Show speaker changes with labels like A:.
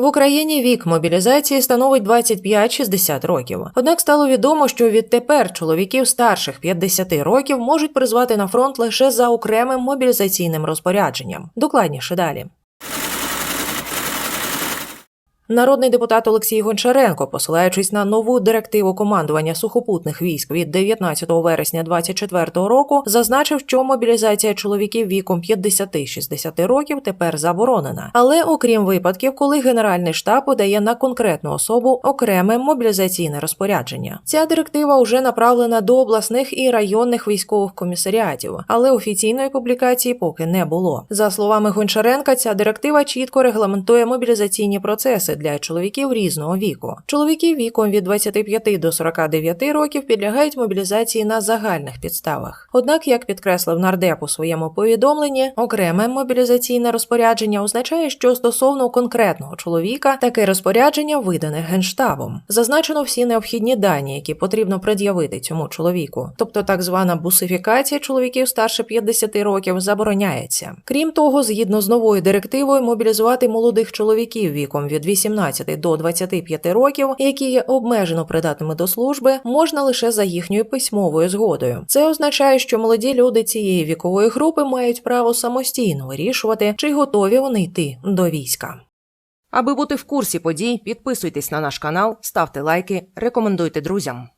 A: В Україні вік мобілізації становить 25-60 років. Однак стало відомо, що відтепер чоловіків старших 50 років можуть призвати на фронт лише за окремим мобілізаційним розпорядженням. Докладніше далі. Народний депутат Олексій Гончаренко, посилаючись на нову директиву командування сухопутних військ від 19 вересня 2024 року, зазначив, що мобілізація чоловіків віком 50-60 років тепер заборонена. Але окрім випадків, коли Генеральний штаб подає на конкретну особу окреме мобілізаційне розпорядження. Ця директива вже направлена до обласних і районних військових комісаріатів, але офіційної публікації поки не було. За словами Гончаренка, ця директива чітко регламентує мобілізаційні процеси для чоловіків різного віку. Чоловіки віком від 25 до 49 років підлягають мобілізації на загальних підставах. Однак, як підкреслив нардеп у своєму повідомленні, окреме мобілізаційне розпорядження означає, що стосовно конкретного чоловіка таке розпорядження видане генштабом. Зазначено всі необхідні дані, які потрібно пред'явити цьому чоловіку. Тобто, так звана бусифікація чоловіків старше 50 років забороняється. Крім того, згідно з новою директивою, мобілізувати молодих чоловіків віком від 18 до 25 років, які є обмежено придатними до служби, можна лише за їхньою письмовою згодою. Це означає, що молоді люди цієї вікової групи мають право самостійно вирішувати, чи готові вони йти до війська. Аби бути в курсі подій, підписуйтесь на наш канал, ставте лайки, рекомендуйте друзям.